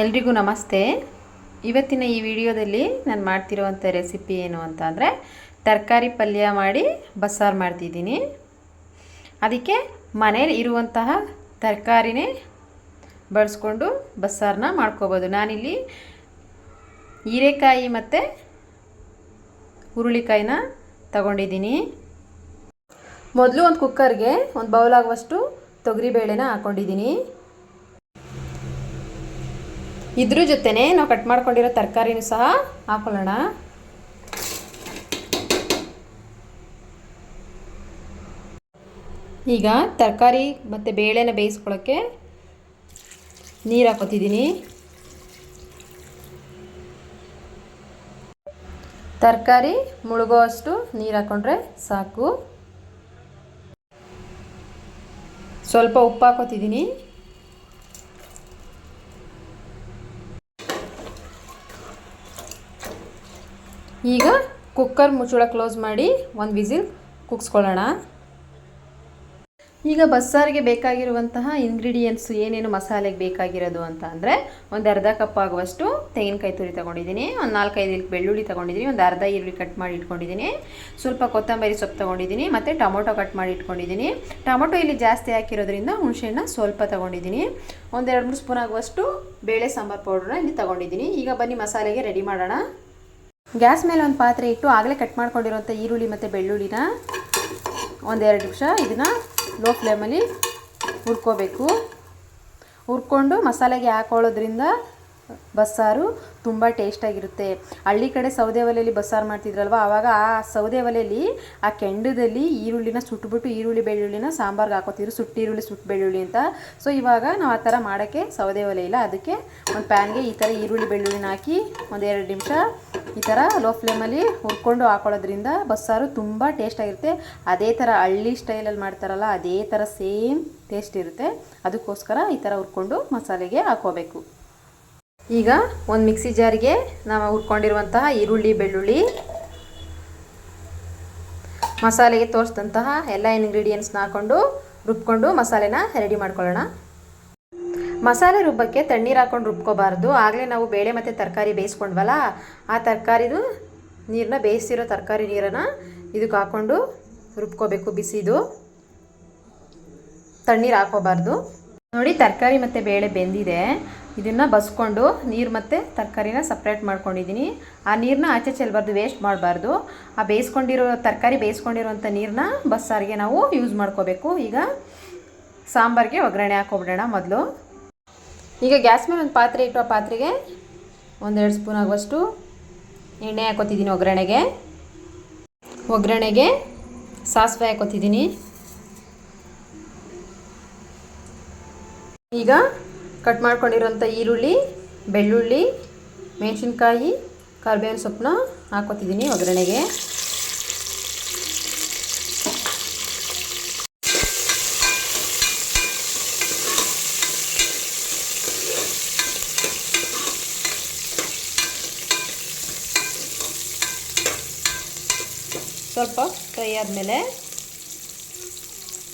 ಎಲ್ರಿಗೂ ನಮಸ್ತೆ. ಇವತ್ತಿನ ಈ ವಿಡಿಯೋದಲ್ಲಿ ನಾನು ಮಾಡ್ತಿರೋವಂಥ ರೆಸಿಪಿ ಏನು ಅಂತ ಅಂದರೆ ತರಕಾರಿ ಪಲ್ಯ ಮಾಡಿ ಬಸ್ಸಾರು ಮಾಡ್ತಿದ್ದೀನಿ. ಅದಕ್ಕೆ ಮನೇಲಿ ಇರುವಂತಹ ತರಕಾರಿನೇ ಬಳಸ್ಕೊಂಡು ಬಸ್ಸಾರನ್ನ ಮಾಡ್ಕೋಬೋದು. ನಾನಿಲ್ಲಿ ಹೀರೆಕಾಯಿ ಮತ್ತು ಹುರುಳಿಕಾಯಿನ ತಗೊಂಡಿದ್ದೀನಿ. ಮೊದಲು ಒಂದು ಕುಕ್ಕರ್ಗೆ ಒಂದು ಬೌಲ್ ಆಗುವಷ್ಟು ತೊಗರಿಬೇಳೆನ ಹಾಕ್ಕೊಂಡಿದ್ದೀನಿ ಇದ್ರ ಜೊತೆನೇ ನಾವು ಕಟ್ ಮಾಡ್ಕೊಂಡಿರೋ ತರಕಾರಿನೂ ಸಹ ಹಾಕೊಳ್ಳೋಣ. ಈಗ ತರಕಾರಿ ಮತ್ತು ಬೇಳೆನ ಬೇಯಿಸ್ಕೊಳ್ಳೋಕ್ಕೆ ನೀರು ಹಾಕೋತಿದ್ದೀನಿ. ತರಕಾರಿ ಮುಳುಗೋ ಅಷ್ಟು ನೀರು ಹಾಕೊಂಡ್ರೆ ಸಾಕು. ಸ್ವಲ್ಪ ಉಪ್ಪು ಹಾಕೋತಿದ್ದೀನಿ. ಈಗ ಕುಕ್ಕರ್ ಮುಚ್ಚಳ ಕ್ಲೋಸ್ ಮಾಡಿ ಒಂದು ವಿಸಿಲ್ ಕುಗ್ಸ್ಕೊಳ್ಳೋಣ. ಈಗ ಬಸ್ಸಾರಿಗೆ ಬೇಕಾಗಿರುವಂತಹ ಇಂಗ್ರೀಡಿಯೆಂಟ್ಸ್ ಏನೇನು ಮಸಾಲೆಗೆ ಬೇಕಾಗಿರೋದು ಅಂತ ಅಂದರೆ ಒಂದು ಅರ್ಧ ಕಪ್ ಆಗುವಷ್ಟು ತೆಂಗಿನಕಾಯಿ ತುರಿ ತೊಗೊಂಡಿದ್ದೀನಿ, ಒಂದು ನಾಲ್ಕೈದು ಬೆಳ್ಳುಳ್ಳಿ ತೊಗೊಂಡಿದ್ದೀನಿ, ಒಂದು ಅರ್ಧ ಈರುಳ್ಳಿ ಕಟ್ ಮಾಡಿ ಇಟ್ಕೊಂಡಿದ್ದೀನಿ, ಸ್ವಲ್ಪ ಕೊತ್ತಂಬರಿ ಸೊಪ್ಪು ತೊಗೊಂಡಿದ್ದೀನಿ, ಮತ್ತು ಟೊಮೊಟೊ ಕಟ್ ಮಾಡಿ ಇಟ್ಕೊಂಡಿದ್ದೀನಿ. ಟೊಮೊಟೊ ಇಲ್ಲಿ ಜಾಸ್ತಿ ಹಾಕಿರೋದ್ರಿಂದ ಹುಣಸೆಹಣ್ಣ ಸ್ವಲ್ಪ ತೊಗೊಂಡಿದ್ದೀನಿ. ಒಂದೆರಡು ಮೂರು ಸ್ಪೂನ್ ಆಗುವಷ್ಟು ಬೇಳೆ ಸಾಂಬಾರು ಪೌಡ್ರನ್ನ ಇಲ್ಲಿ ತೊಗೊಂಡಿದ್ದೀನಿ. ಈಗ ಬನ್ನಿ ಮಸಾಲೆಗೆ ರೆಡಿ ಮಾಡೋಣ. ಗ್ಯಾಸ್ ಮೇಲೆ ಒಂದು ಪಾತ್ರೆ ಇಟ್ಟು ಆಗಲೇ ಕಟ್ ಮಾಡ್ಕೊಂಡಿರೋಂಥ ಈರುಳ್ಳಿ ಮತ್ತು ಬೆಳ್ಳುಳ್ಳಿನ ಒಂದೆರಡು ನಿಮಿಷ ಇದನ್ನು ಲೋ ಫ್ಲೇಮಲ್ಲಿ ಹುರ್ಕೋಬೇಕು. ಹುರ್ಕೊಂಡು ಮಸಾಲೆಗೆ ಹಾಕೊಳ್ಳೋದ್ರಿಂದ ಬಸ್ಸಾರು ತುಂಬ ಟೇಸ್ಟಾಗಿರುತ್ತೆ ಹಳ್ಳಿ ಕಡೆ ಸೌದೆ ಒಲೆಯಲ್ಲಿ ಬಸ್ಸಾರು ಮಾಡ್ತಿದ್ರಲ್ವ? ಆವಾಗ ಆ ಸೌದೆ ಒಲೆಯಲ್ಲಿ, ಆ ಕೆಂಡದಲ್ಲಿ ಈರುಳ್ಳಿನ ಸುಟ್ಬಿಟ್ಟು ಈರುಳ್ಳಿ ಬೆಳ್ಳುಳ್ಳಿನ ಸಾಂಬಾರ್ಗೆ ಹಾಕೋತಿದ್ರು. ಸುಟ್ಟು ಈರುಳ್ಳಿ, ಸುಟ್ಟು ಬೆಳ್ಳುಳ್ಳಿ ಅಂತ. ಸೊ ಇವಾಗ ನಾವು ಆ ಥರ ಮಾಡೋಕ್ಕೆ ಸೌದೆ ಒಲೆ ಇಲ್ಲ. ಅದಕ್ಕೆ ಒಂದು ಪ್ಯಾನ್ಗೆ ಈ ಥರ ಈರುಳ್ಳಿ ಬೆಳ್ಳುಳ್ಳಿನ ಹಾಕಿ ಒಂದೆರಡು ನಿಮಿಷ ಈ ಥರ ಲೋ ಫ್ಲೇಮಲ್ಲಿ ಹುರ್ಕೊಂಡು ಹಾಕೊಳ್ಳೋದ್ರಿಂದ ಬಸ್ಸಾರು ತುಂಬ ಟೇಸ್ಟಾಗಿರುತ್ತೆ ಅದೇ ಥರ ಹಳ್ಳಿ ಸ್ಟೈಲಲ್ಲಿ ಮಾಡ್ತಾರಲ್ಲ, ಅದೇ ಥರ ಸೇಮ್ ಟೇಸ್ಟ್ ಇರುತ್ತೆ. ಅದಕ್ಕೋಸ್ಕರ ಈ ಥರ ಹುರ್ಕೊಂಡು ಮಸಾಲೆಗೆ ಹಾಕೋಬೇಕು. ಈಗ ಒಂದು ಮಿಕ್ಸಿ ಜಾರಿಗೆ ನಾವು ಹುರ್ಕೊಂಡಿರುವಂತಹ ಈರುಳ್ಳಿ, ಬೆಳ್ಳುಳ್ಳಿ ಮಸಾಲೆಗೆ ತೋರಿಸಿದಂತಹ ಎಲ್ಲ ಇನ್ಗ್ರೀಡಿಯೆಂಟ್ಸ್ನ ಹಾಕ್ಕೊಂಡು ರುಬ್ಕೊಂಡು ಮಸಾಲೆನ ರೆಡಿ ಮಾಡ್ಕೊಳ್ಳೋಣ. ಮಸಾಲೆ ರುಬ್ಬಕ್ಕೆ ತಣ್ಣೀರು ಹಾಕ್ಕೊಂಡು ರುಬ್ಕೋಬಾರ್ದು. ಆಗಲೇ ನಾವು ಬೇಳೆ ಮತ್ತು ತರಕಾರಿ ಬೇಯಿಸ್ಕೊಂಡ್ವಲ್ಲ, ಆ ತರಕಾರಿದು ನೀರನ್ನ ಬೇಯಿಸಿರೋ ತರಕಾರಿ ನೀರನ್ನು ಇದಕ್ಕೆ ಹಾಕ್ಕೊಂಡು ರುಬ್ಕೋಬೇಕು ಬಿಸಿದು. ತಣ್ಣೀರು ಹಾಕೋಬಾರ್ದು ನೋಡಿ, ತರಕಾರಿ ಮತ್ತು ಬೇಳೆ ಬೆಂದಿದೆ. ಇದನ್ನು ಬಸ್ಕೊಂಡು ನೀರು ಮತ್ತು ತರಕಾರಿನ ಸಪ್ರೇಟ್ ಮಾಡ್ಕೊಂಡಿದ್ದೀನಿ ಆ ನೀರನ್ನ ಆಚೆ ಚೆಲ್ಲಬಾರ್ದು ವೇಸ್ಟ್ ಮಾಡಬಾರ್ದು. ಆ ಬೇಯಿಸ್ಕೊಂಡಿರೋ ತರಕಾರಿ ಬೇಯಿಸ್ಕೊಂಡಿರುವಂಥ ನೀರನ್ನ ಬಸ್ಸಾರಿಗೆ ನಾವು ಯೂಸ್ ಮಾಡ್ಕೋಬೇಕು. ಈಗ ಸಾಂಬಾರಿಗೆ ಒಗ್ಗರಣೆ ಹಾಕೊಬಿಡೋಣ ಮೊದಲು. ಈಗ ಗ್ಯಾಸ್ ಮೇಲೆ ಒಂದು ಪಾತ್ರೆ ಇಟ್ಟು ಆ ಪಾತ್ರೆಗೆ ಒಂದೆರಡು ಸ್ಪೂನ್ ಆಗುವಷ್ಟು ಎಣ್ಣೆ ಹಾಕೋತಿದ್ದೀನಿ ಒಗ್ಗರಣೆಗೆ. ಒಗ್ಗರಣೆಗೆ ಸಾಸಿವೆ ಹಾಕೋತಿದ್ದೀನಿ ಈಗ ಕಟ್ ಮಾಡ್ಕೊಂಡಿರೋಂಥ ಈರುಳ್ಳಿ, ಬೆಳ್ಳುಳ್ಳಿ, ಮೆಣಸಿನ್ಕಾಯಿ, ಕರ್ಬೇವಿನ ಸೊಪ್ಪನ್ನ ಹಾಕೋತಿದ್ದೀನಿ ಒಗ್ಗರಣೆಗೆ. ಸ್ವಲ್ಪ ಫ್ರೈ ಆದಮೇಲೆ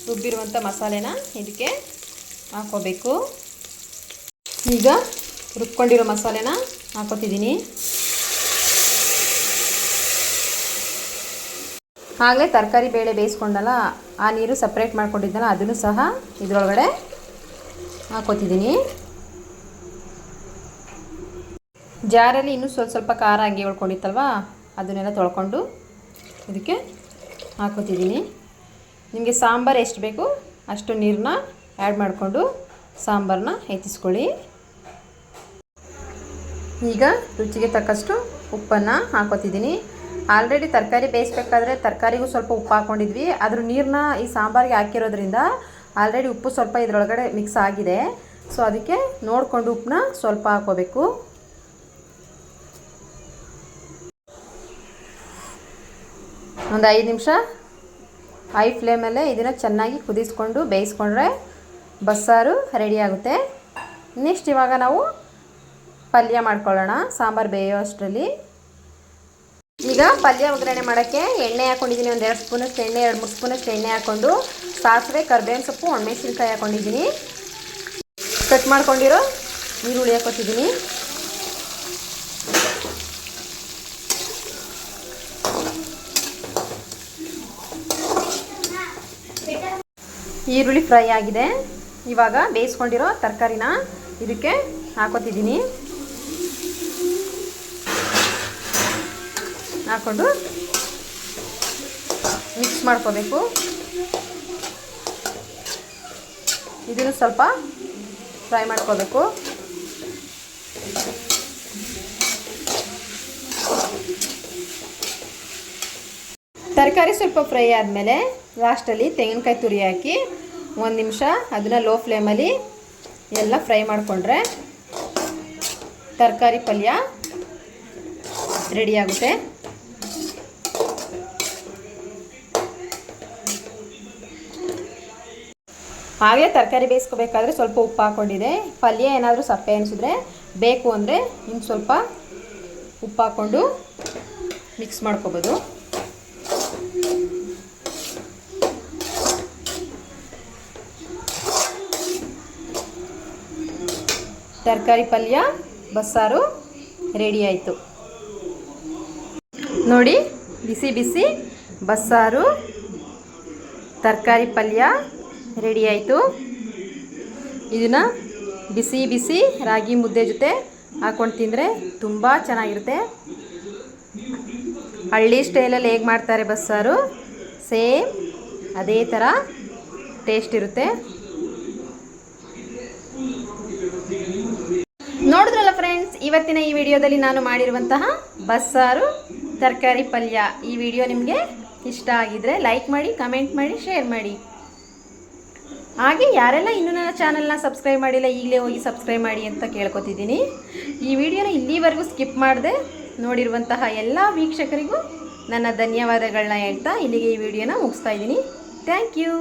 ರುಬ್ಬಿರುವಂಥ ಮಸಾಲೆನ ಇದಕ್ಕೆ ಹಾಕೋಬೇಕು ಈಗ ರುಬ್ಕೊಂಡಿರೋ ಮಸಾಲೆನ ಹಾಕೋತಿದ್ದೀನಿ. ಆಗಲೇ ತರಕಾರಿ ಬೇಳೆ ಬೇಯಿಸ್ಕೊಂಡಲ್ಲ, ಆ ನೀರು ಸಪ್ರೇಟ್ ಮಾಡ್ಕೊಂಡಿದ್ದಲ್ಲ, ಅದನ್ನು ಸಹ ಇದರೊಳಗಡೆ ಹಾಕೋತಿದ್ದೀನಿ. ಜಾರಲ್ಲಿ ಇನ್ನೂ ಸ್ವಲ್ಪ ಸ್ವಲ್ಪ ಖಾರ ಹಂಗೆ ಉಳ್ಕೊಂಡಿತ್ತಲ್ವಾ ಅದನ್ನೆಲ್ಲ ತೊಳ್ಕೊಂಡು ಇದಕ್ಕೆ ಹಾಕೋತಿದ್ದೀನಿ. ನಿಮಗೆ ಸಾಂಬಾರು ಎಷ್ಟು ಬೇಕು ಅಷ್ಟು ನೀರನ್ನ ಆ್ಯಡ್ ಮಾಡಿಕೊಂಡು ಸಾಂಬಾರನ್ನ ಹೆಚ್ಚಿಸ್ಕೊಳ್ಳಿ ಈಗ ರುಚಿಗೆ ತಕ್ಕಷ್ಟು ಉಪ್ಪನ್ನು ಹಾಕೋತಿದ್ದೀನಿ. ಆಲ್ರೆಡಿ ತರಕಾರಿ ಬೇಯಿಸ್ಬೇಕಾದ್ರೆ ತರಕಾರಿಗೂ ಸ್ವಲ್ಪ ಉಪ್ಪು ಹಾಕ್ಕೊಂಡಿದ್ವಿ ಅದ್ರ ನೀರನ್ನ ಈ ಸಾಂಬಾರಿಗೆ ಹಾಕಿರೋದ್ರಿಂದ ಆಲ್ರೆಡಿ ಉಪ್ಪು ಸ್ವಲ್ಪ ಇದರೊಳಗಡೆ ಮಿಕ್ಸ್ ಆಗಿದೆ. ಸೊ ಅದಕ್ಕೆ ನೋಡಿಕೊಂಡು ಉಪ್ಪನ್ನ ಸ್ವಲ್ಪ ಹಾಕೋಬೇಕು ಒಂದು ಐದು ನಿಮಿಷ. ಹೈ ಫ್ಲೇಮಲ್ಲೇ ಇದನ್ನು ಚೆನ್ನಾಗಿ ಕುದಿಸ್ಕೊಂಡು ಬೇಯಿಸ್ಕೊಂಡ್ರೆ ಬಸ್ಸಾರು ರೆಡಿ ಆಗುತ್ತೆ. ನೆಕ್ಸ್ಟ್ ಇವಾಗ ನಾವು ಪಲ್ಯ ಮಾಡ್ಕೊಳ್ಳೋಣ, ಸಾಂಬಾರು ಬೇಯೋ ಅಷ್ಟರಲ್ಲಿ. ಈಗ ಪಲ್ಯ ಒಗ್ಗರಣೆ ಮಾಡೋಕ್ಕೆ ಎಣ್ಣೆ ಹಾಕ್ಕೊಂಡಿದ್ದೀನಿ ಒಂದು ಎರಡು ಸ್ಪೂನಷ್ಟು ಎಣ್ಣೆ, ಎರಡು ಮೂರು ಸ್ಪೂನಷ್ಟು ಎಣ್ಣೆ ಹಾಕ್ಕೊಂಡು ಸಾಸಿವೆ, ಕರ್ಬೇವಿನ ಸೊಪ್ಪು, ಒಣಮೆಣಸಿನ್ಕಾಯಿ ಹಾಕ್ಕೊಂಡಿದ್ದೀನಿ ಕಟ್ ಮಾಡ್ಕೊಂಡಿರೋ ಈರುಳ್ಳಿ ಹಾಕೋತಿದ್ದೀನಿ ಈರುಳ್ಳಿ ಫ್ರೈ ಆಗಿದೆ. ಇವಾಗ ಬೇಯಿಸ್ಕೊಂಡಿರೋ ತರಕಾರಿನ ಇದಕ್ಕೆ ಹಾಕೋತಿದ್ದೀನಿ ಹಾಕ್ಕೊಂಡು ಮಿಕ್ಸ್ ಮಾಡ್ಕೋಬೇಕು. ಇದನ್ನು ಸ್ವಲ್ಪ ಫ್ರೈ ಮಾಡ್ಕೋಬೇಕು. ತರಕಾರಿ ಸ್ವಲ್ಪ ಫ್ರೈ ಆದಮೇಲೆ ಲಾಸ್ಟಲ್ಲಿ ತೆಂಗಿನಕಾಯಿ ತುರಿ ಹಾಕಿ ಒಂದು ನಿಮಿಷ ಅದನ್ನು ಲೋ ಫ್ಲೇಮಲ್ಲಿ ಎಲ್ಲ ಫ್ರೈ ಮಾಡಿಕೊಂಡ್ರೆ ತರಕಾರಿ ಪಲ್ಯ ರೆಡಿ ಆಗುತ್ತೆ ಹಾಗೆ ತರಕಾರಿ ಬೇಯಿಸ್ಕೋಬೇಕಾದ್ರೆ ಸ್ವಲ್ಪ ಉಪ್ಪು ಹಾಕ್ಕೊಂಡಿದೆ. ಪಲ್ಯ ಏನಾದರೂ ಸಪ್ಪೆ ಅನಿಸಿದ್ರೆ ಬೇಕು ಅಂದರೆ ಇನ್ನು ಸ್ವಲ್ಪ ಉಪ್ಪು ಹಾಕ್ಕೊಂಡು ಮಿಕ್ಸ್ ಮಾಡ್ಕೋಬೋದು. ತರಕಾರಿ, ಪಲ್ಯ, ಬಸ್ಸಾರು ರೆಡಿ ಆಯಿತು. ನೋಡಿ, ಬಿಸಿ ಬಿಸಿ ಬಸ್ಸಾರು, ತರಕಾರಿ, ಪಲ್ಯ ರೆಡಿ ಆಯಿತು. ಇದನ್ನು ಬಿಸಿ ಬಿಸಿ ರಾಗಿ ಮುದ್ದೆ ಜೊತೆ ಹಾಕ್ಕೊಂಡು ತಿಂದರೆ ತುಂಬ ಚೆನ್ನಾಗಿರುತ್ತೆ. ಹಳ್ಳಿ ಸ್ಟೈಲಲ್ಲಿ ಹೇಗೆ ಮಾಡ್ತಾರೆ ಬಸ್ಸಾರು ಸೇಮ್ ಅದೇ ಥರ ಟೇಸ್ಟ್ ಇರುತ್ತೆ. ನೋಡಿದ್ರಲ್ಲ ಫ್ರೆಂಡ್ಸ್, ಇವತ್ತಿನ ಈ ವಿಡಿಯೋದಲ್ಲಿ ನಾನು ಮಾಡಿರುವಂತಹ ಬಸ್ಸಾರು ತರಕಾರಿ ಪಲ್ಯ. ಈ ವಿಡಿಯೋ ನಿಮಗೆ ಇಷ್ಟ ಆಗಿದ್ರೆ ಲೈಕ್ ಮಾಡಿ, ಕಮೆಂಟ್ ಮಾಡಿ, ಶೇರ್ ಮಾಡಿ. ಹಾಗೆ ಯಾರೆಲ್ಲ ಇನ್ನೂ ನನ್ನ ಚಾನಲ್ನ ಸಬ್ಸ್ಕ್ರೈಬ್ ಮಾಡಿಲ್ಲ, ಈಗಲೇ ಹೋಗಿ ಸಬ್ಸ್ಕ್ರೈಬ್ ಮಾಡಿ ಅಂತ ಕೇಳ್ಕೊತಿದ್ದೀನಿ. ಈ ವಿಡಿಯೋನ ಇಲ್ಲಿವರೆಗೂ ಸ್ಕಿಪ್ ಮಾಡದೆ ನೋಡಿರುವಂತಹ ಎಲ್ಲ ವೀಕ್ಷಕರಿಗೂ ನನ್ನ ಧನ್ಯವಾದಗಳನ್ನ ಹೇಳ್ತಾ ಇಲ್ಲಿಗೆ ಈ ವಿಡಿಯೋನ ಮುಗಿಸ್ತಾ ಇದ್ದೀನಿ. Thank you.